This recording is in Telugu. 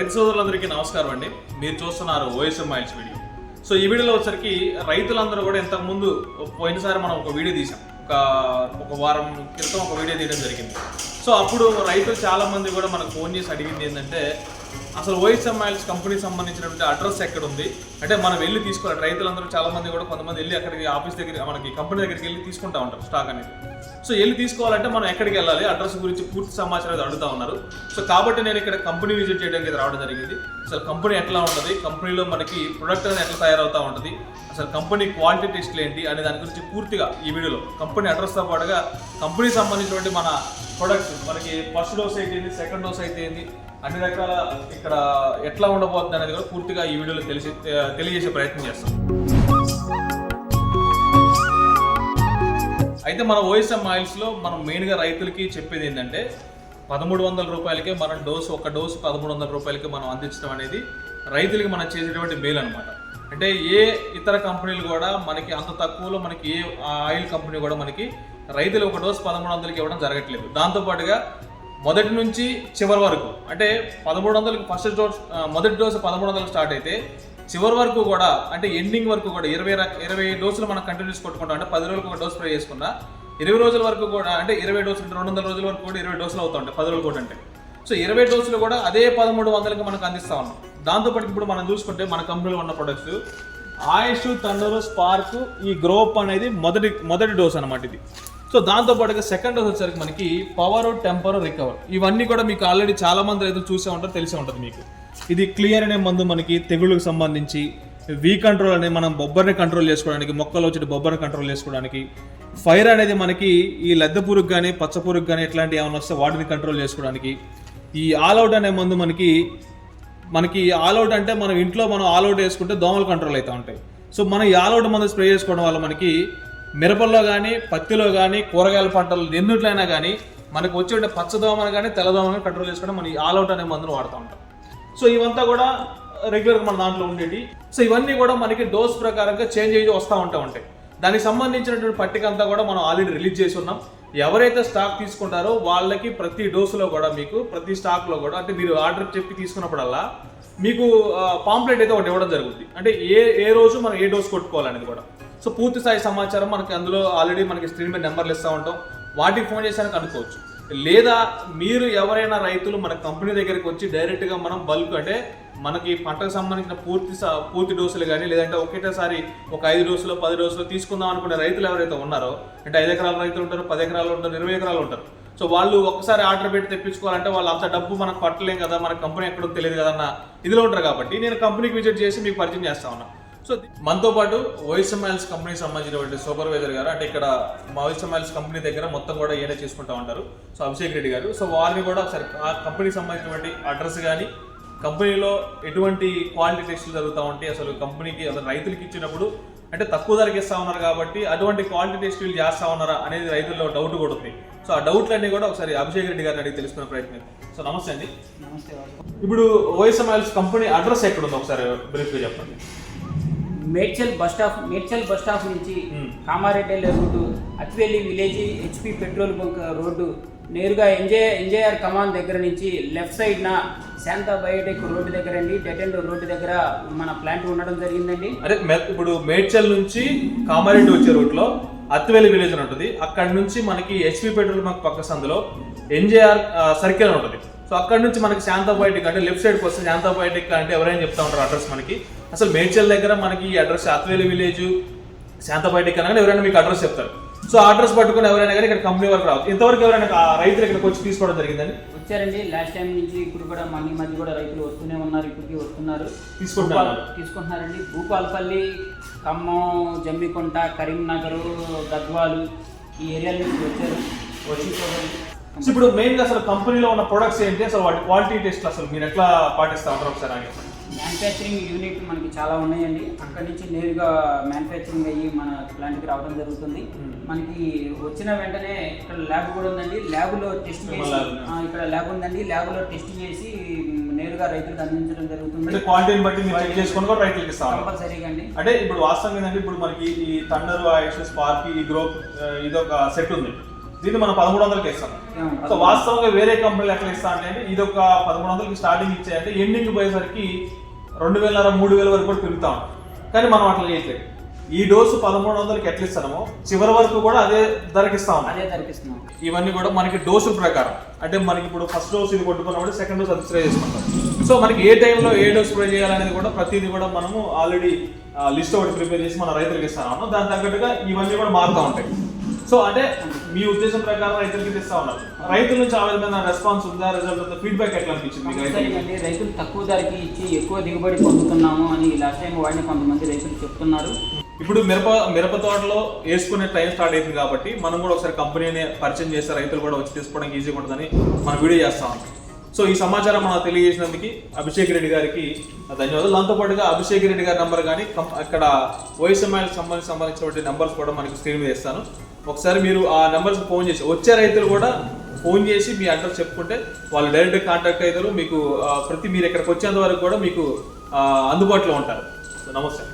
రైతు సోదరులందరికీ నమస్కారం అండి. మీరు చూస్తున్నారు ఓఎస్ఎం మైల్స్ వీడియో. సో ఈ వీడియోలో వచ్చరికి రైతులందరూ కూడా ఇంతకు ముందు పోయినసారి మనం ఒక వీడియో తీసాం ఒక ఒక వారం క్రితం ఒక వీడియో తీయడం జరిగింది. సో అప్పుడు రైతులు చాలా మంది కూడా మనకు ఫోన్ చేసి అడిగింది ఏంటంటే అసలు ఓఎస్ఎం మైల్స్ కంపెనీకి సంబంధించినటువంటి అడ్రస్ ఎక్కడ ఉంది అంటే మనం వెళ్ళి తీసుకోవాలి రైతులందరూ చాలా మంది కూడా కొంతమంది వెళ్ళి అక్కడికి ఆఫీస్ దగ్గర మనకి కంపెనీ దగ్గరికి వెళ్ళి తీసుకుంటా ఉంటారు స్టాక్ అనేది. సో వెళ్ళి తీసుకోవాలంటే మనం ఎక్కడికి వెళ్ళాలి? అడ్రస్ గురించి పూర్తి సమాచారం అయితే అడుగుతా ఉన్నారు. సో కాబట్టి నేను ఇక్కడ కంపెనీ విజిట్ చేయడానికి రావడం జరిగింది. అసలు కంపెనీ ఎట్లా ఉంటుంది? కంపెనీలో మనకి ప్రొడక్ట్ అనేది ఎట్లా తయారవుతా ఉంటుంది? అసలు కంపెనీ క్వాలిటీ టెస్ట్లు ఏంటి? అనే దాని గురించి పూర్తిగా ఈ వీడియోలో కంపెనీ అడ్రస్తో పాటుగా కంపెనీకి సంబంధించినటువంటి మన ప్రొడక్ట్స్. మనకి ఫస్ట్ డోస్ అయితే ఏంది సెకండ్ డోస్ అయితే ఏంది అన్ని రకాల ఇక్కడ ఎట్లా ఉండబోతుంది అనేది కూడా పూర్తిగా ఈ వీడియోలో తెలిసి తెలియజేసే ప్రయత్నం చేస్తాం. అయితే మన ఓఎస్ఎం ఆయిల్స్లో మనం మెయిన్గా రైతులకి చెప్పేది ఏంటంటే పదమూడు వందల రూపాయలకే మనం డోస్ ఒక డోసు పదమూడు వందల రూపాయలకి మనం అందించడం అనేది రైతులకి మనం చేసేటువంటి మేలు అనమాట అంటే ఏ ఇతర కంపెనీలు కూడా మనకి అంత తక్కువలో మనకి ఏ ఆయిల్ కంపెనీ కూడా మనకి రైతులు ఒక డోసు పదమూడు వందలకి ఇవ్వడం జరగట్లేదు. దాంతోపాటుగా మొదటి నుంచి చివరి వరకు అంటే పదమూడు వందలకి ఫస్ట్ డోస్ మొదటి డోసు పదమూడు వందలకు స్టార్ట్ అయితే చివరి వరకు కూడా అంటే ఎండింగ్ వరకు కూడా ఇరవై ఇరవై డోసులు మనం కంటిన్యూస్ కొట్టుకుంటాం. అంటే పది రోజులకు ఒక డోస్ స్ప్రే చేసుకున్నా ఇరవై రోజుల వరకు కూడా అంటే ఇరవై డోసులు రెండు వందల రోజుల వరకు కూడా ఇరవై డోసులు అవుతా ఉంటాయి పది రోజులు కూడా అంటే. సో ఇరవై డోసులు కూడా అదే పదమూడు వందలకి మనకు అందిస్తా ఉన్నాం. దాంతోపాటు ఇప్పుడు మనం చూసుకుంటే మన కంపెనీలో ఉన్న ప్రొడక్ట్స్ ఆయుష్ తండూరు స్పార్క్ ఈ గ్రోప్ అనేది మొదటి మొదటి డోస్ అనమాట ఇది. సో దాంతో పాటుగా సెకండ్ డోస్ వచ్చేసరికి మనకి పవర్ టెంపర్ రికవర్ ఇవన్నీ కూడా మీకు ఆల్రెడీ చాలా మంది రైతులు చూసే ఉంటారు తెలిసే ఉంటుంది మీకు. ఇది క్లియర్ అనే మందు మనకి తెగుళ్ళకు సంబంధించి వీ కంట్రోల్ అనేది మనం బొబ్బర్ని కంట్రోల్ చేసుకోవడానికి మొక్కలు వచ్చి బొబ్బర్ని కంట్రోల్ చేసుకోవడానికి ఫైర్ అనేది మనకి ఈ లద్దె పురుగు కానీ పచ్చ పురుగు కానీ ఇట్లాంటి ఏమైనా వస్తే వాటిని కంట్రోల్ చేసుకోవడానికి. ఈ ఆల్అవుట్ అనే మందు మనకి మనకి ఆల్అవుట్ అంటే మనం ఇంట్లో మనం ఆల్అవుట్ వేసుకుంటే దోమలు కంట్రోల్ అవుతూ ఉంటాయి. సో మనం ఈ ఆల్అవుట్ మందు స్ప్రే చేసుకోవడం వల్ల మనకి మిరపల్లో కానీ పత్తిలో కానీ కూరగాయల పంటలు ఎన్నిట్లైనా కానీ మనకు వచ్చే పచ్చదోమను కానీ తెల్లదోమను కానీ కంట్రోల్ చేసుకోవడం మనం ఈ ఆల్అవుట్ అనే మందును వాడుతూ ఉంటాం. సో ఇవంతా కూడా రెగ్యులర్గా మన దాంట్లో ఉండేవి సో ఇవన్నీ కూడా మనకి డోస్ ప్రకారంగా చేంజ్ అయ్యి వస్తూ ఉంటా ఉంటాయి. దానికి సంబంధించినటువంటి పట్టిక అంతా కూడా మనం ఆల్రెడీ రిలీజ్ చేసి ఉన్నాం. ఎవరైతే స్టాక్ తీసుకుంటారో వాళ్ళకి ప్రతి డోసులో కూడా మీకు ప్రతి స్టాక్లో కూడా అంటే మీరు ఆర్డర్ చెప్పి తీసుకున్నప్పుడల్లా మీకు పాంప్లెట్ అయితే ఒకటి ఇవ్వడం జరుగుతుంది అంటే ఏ ఏ రోజు మనం ఏ డోస్ కొట్టుకోవాలనేది కూడా. సో పూర్తి స్థాయి సమాచారం మనకి అందులో ఆల్రెడీ మనకి స్క్రీన్ మీద నెంబర్లు ఇస్తూ ఉంటాం. వాటికి ఫోన్ చేసానికి అనుకోవచ్చు లేదా మీరు ఎవరైనా రైతులు మన కంపెనీ దగ్గరికి వచ్చి డైరెక్ట్గా మనం బల్క్ అంటే మనకి పంటకు సంబంధించిన పూర్తి పూర్తి డోసులు కానీ లేదంటే ఒకటేసారి ఒక ఐదు డోసులు పది డోసులు తీసుకుందాం అనుకునే రైతులు ఎవరైతే ఉన్నారో అంటే ఐదు ఎకరాల రైతులు ఉంటారు పది ఎకరాలు ఉంటారు ఇరవై ఎకరాలు ఉంటారు. సో వాళ్ళు ఒక్కసారి ఆర్డర్ పెట్టి తెప్పించుకోవాలంటే వాళ్ళు అంత డబ్బు మనకు పట్టలేం కదా మన కంపెనీ ఎక్కడో తెలియదు కదన్న ఇదిలో ఉంటారు కాబట్టి నేను కంపెనీకి విజిట్ చేసి మీకు పరిచయం చేస్తా ఉన్నా. సో మనతో పాటు ఓఎస్ఎంఎల్స్ కంపెనీకి సంబంధించినటువంటి సూపర్వైజర్ గారు అంటే ఇక్కడ మా ఓఎస్ఎంఎల్స్ కంపెనీ దగ్గర మొత్తం కూడా ఏనే చేసుకుంటా ఉంటారు సో అభిషేక్ రెడ్డి గారు. సో వారిని కూడా ఒకసారి ఆ కంపెనీకి సంబంధించినటువంటి అడ్రస్ కానీ కంపెనీలో ఎటువంటి క్వాలిటీ టెస్టులు జరుగుతూ ఉంటాయి అసలు కంపెనీకి అసలు రైతులకి ఇచ్చినప్పుడు అంటే తక్కువ ధరకి ఇస్తా ఉన్నారు కాబట్టి అటువంటి క్వాలిటీ టెస్టులు చేస్తా ఉన్నారా అనేది రైతుల్లో డౌట్ కూడా ఉంది. సో ఆ డౌట్లన్నీ కూడా ఒకసారి అభిషేక్ రెడ్డి గారిని అడిగి తెలుసుకునే ప్రయత్నం సో నమస్తే అండి. నమస్తే. ఇప్పుడు ఓఎస్ఎంఎల్స్ కంపెనీ అడ్రస్ ఎక్కడ ఉంది ఒకసారి బ్రీఫ్గా చెప్పండి. Medchal bus stop Medchal bus stop నుంచి. Kamareddy road Athivelli village HP petrol bunk road. నేరుగా ఎంజే ఎన్జేఆర్ కమాన్ దగ్గర నుంచి లెఫ్ట్ సైడ్ నా శాంతా బయోటెక్ రోడ్డు దగ్గర అండి. డెట్ అండ్ రోడ్డు దగ్గర మన ప్లాంట్ ఉండడం జరిగిందండి. అదే ఇప్పుడు మేడ్చల్ నుంచి కామారెడ్డి వచ్చే రూట్లో అత్తివేలి విలేజ్ అని ఉంటుంది. అక్కడ నుంచి మనకి హెచ్పి పెట్రోల్ బంక్ పక్క సందులో ఎన్జేఆర్ సర్కిల్ అని ఉంటుంది. సో అక్కడ నుంచి మనకి శాంతాబయోటిక్ అంటే లెఫ్ట్ సైడ్కి వస్తే శాంతాబయోటిక్ అంటే ఎవరైనా చెప్తా ఉంటారు అడ్రస్ మనకి. అసలు మేడ్చల్ దగ్గర మనకి ఈ అడ్రస్ అత్తివేలి విలేజ్ శాంతాబయోటిక్ అనగానే ఎవరైనా మీకు అడ్రస్ చెప్తారు. సో అడ్రస్ పట్టుకుని ఎవరైనా కానీ ఇక్కడ కంపెనీ వరకు రావచ్చు. ఇంతవరకు ఎవరైనా రైతులు ఇక్కడికి వచ్చి తీసుకోవడం జరిగిందని వచ్చారండి. లాస్ట్ టైం నుంచి ఇప్పుడు కూడా మన ఈ మధ్య కూడా రైతులు వస్తూనే ఉన్నారు ఇప్పటికీ వస్తున్నారు. తీసుకుంటున్నారు. తీసుకుంటున్నారండి. భూపాలపల్లి ఖమ్మం జమ్మికుంట కరీంనగర్ గద్వాలు ఈ ఏరియా నుంచి వచ్చారు. వచ్చి ఇప్పుడు మెయిన్గా అసలు కంపెనీలో ఉన్న ప్రొడక్ట్స్ ఏంటి? అసలు వాటి క్వాలిటీ టెస్ట్ అసలు మీరు ఎట్లా పాటిస్తా ఉంటారు ఒకసారి. మ్యానుఫ్యాక్చరింగ్ యూనిట్ మనకి చాలా ఉన్నాయండి. అక్కడి నుంచి నేరుగా మ్యానుఫ్యాక్చరింగ్ అయ్యి మన ప్లాంట్కి రావడం జరుగుతుంది. Hmm. మనకి వచ్చిన వెంటనే ఇక్కడ ల్యాబ్ కూడా ఉందండి. ల్యాబ్లో టెస్ట్ చేసి ఇక్కడ ల్యాబ్ ఉందండి. ల్యాబ్లో టెస్ట్ చేసి నేరుగా రైతులకు అందించడం జరుగుతుంది. అంటే క్వాలిటీని బట్టి మీరు చెక్ చేసుకొని కూడా రైతులకు ఇస్తా కంపల్సరీగా అండి. అంటే ఇప్పుడు వాస్తవం ఏంటంటే ఇప్పుడు మనకి ఈ థండర్ ఆయుష్ స్పార్క్ ఈ గ్రోప్ ఇది ఒక సెట్ ఉంది. దీన్ని మనం పదమూడు వందలకి ఇస్తాం సో వాస్తవంగా వేరే కంపెనీలు ఎట్లా ఇస్తా అంటే ఇది ఒక పదమూడు వందలకి స్టార్టింగ్ ఇచ్చాయంటే ఎండింగ్ పోయేసరికి రెండు వేల మూడు వేల వరకు కూడా పెరుగుతా ఉంటాం కానీ మనం అట్లా చేయట్లేదు. ఈ డోసు పదమూడు వందలకి ఎట్లా ఇస్తామో చివరి వరకు కూడా అదే ధరకి ఇస్తా అదే ధరకిస్తున్నాం ఇవన్నీ కూడా మనకి డోసుల ప్రకారం. అంటే మనకి ఇప్పుడు ఫస్ట్ డోస్ ఇది కొట్టుకున్నప్పుడు సెకండ్ డోస్ అది స్ప్రే చేసుకుంటాం. సో మనకి ఏ టైంలో ఏ డోస్ స్ప్రే చేయాలనేది కూడా ప్రతిదీ కూడా మనము ఆల్రెడీ లిస్ట్ ఒకటి ప్రిపేర్ చేసి మన రైతులకు ఇస్తాను. దాని తగ్గట్టుగా ఇవన్నీ కూడా మారుతూ ఉంటాయి. సో అంటే మీ ఉద్దేశం ప్రకారం రైతులకి ఇస్తా ఉన్నారు. రైతుల నుంచి ఆ విధమైన రెస్పాన్స్ ఉందా? రిజల్ట్ ఉందా? ఫీడ్బ్యాక్ ఎట్లా అనిపించింది రైతులు తక్కువ ధరకి ఇచ్చి ఎక్కువ దిగుబడి పొందుతున్నాము అని లాస్ట్ టైం వాడిన కొంతమంది రైతులు చెప్తున్నారు. ఇప్పుడు మిరప మిరప తోటలో వేసుకునే టైం స్టార్ట్ అయింది కాబట్టి మనం కూడా ఒకసారి కంపెనీని పరిచయం చేస్తే రైతులు కూడా వచ్చి తీసుకోవడానికి ఈజీగా ఉంటుందని మనం వీడియో చేస్తాం సో ఈ సమాచారం మనం తెలియజేసినందుకు అభిషేక్ రెడ్డి గారికి ధన్యవాదాలు. దాంతో పాటుగా అభిషేక్ రెడ్డి గారి నంబర్ కానీ అక్కడ ఓఎస్ఎంఐకి సంబంధించి సంబంధించినటువంటి నంబర్స్ కూడా మనకి స్క్రీన్ మీద ఇస్తాను. ఒకసారి మీరు ఆ నెంబర్స్కి ఫోన్ చేసి వచ్చే రైతులు కూడా ఫోన్ చేసి మీ అడ్రస్ చెప్పుకుంటే వాళ్ళు డైరెక్ట్ కాంటాక్ట్ అవుతారు మీకు ప్రతి మీరు ఇక్కడికి వచ్చేంత వరకు కూడా మీకు అందుబాటులో ఉంటారు. నమస్తే.